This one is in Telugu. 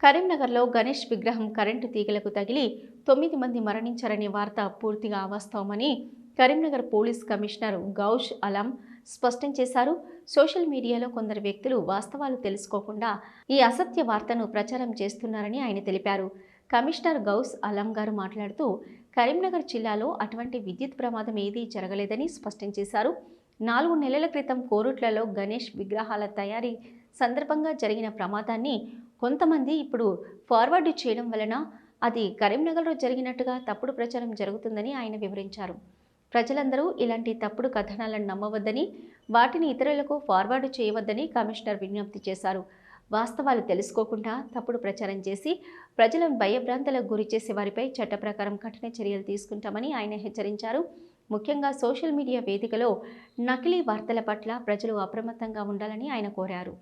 కరీంనగర్లో గణేష్ విగ్రహం కరెంటు తీగలకు తగిలి తొమ్మిది మంది మరణించారనే వార్త పూర్తిగా అవాస్తవమని కరీంనగర్ పోలీస్ కమిషనర్ గౌష్ అలం స్పష్టం చేశారు. సోషల్ మీడియాలో కొందరు వ్యక్తులు వాస్తవాలు తెలుసుకోకుండా ఈ అసత్య వార్తను ప్రచారం చేస్తున్నారని ఆయన తెలిపారు. కమిషనర్ గౌస్ అలం గారు మాట్లాడుతూ కరీంనగర్ జిల్లాలో అటువంటి విద్యుత్ ప్రమాదం ఏదీ జరగలేదని స్పష్టం చేశారు. నాలుగు నెలల క్రితం కోరుట్లలో గణేష్ విగ్రహాల తయారీ సందర్భంగా జరిగిన ప్రమాదాన్ని కొంతమంది ఇప్పుడు ఫార్వర్డ్ చేయడం వలన అది కరీంనగర్లో జరిగినట్టుగా తప్పుడు ప్రచారం జరుగుతుందని ఆయన వివరించారు. ప్రజలందరూ ఇలాంటి తప్పుడు కథనాలను నమ్మవద్దని వాటిని ఇతరులకు ఫార్వర్డ్ చేయవద్దని కమిషనర్ విజ్ఞప్తి చేశారు. వాస్తవాలు తెలుసుకోకుండా తప్పుడు ప్రచారం చేసి ప్రజలను భయభ్రాంతులకు గురి చేసే వారిపై చట్ట ప్రకారం కఠిన చర్యలు తీసుకుంటామని ఆయన హెచ్చరించారు. ముఖ్యంగా సోషల్ మీడియా వేదికలో నకిలీ వార్తల పట్ల ప్రజలు అప్రమత్తంగా ఉండాలని ఆయన కోరారు.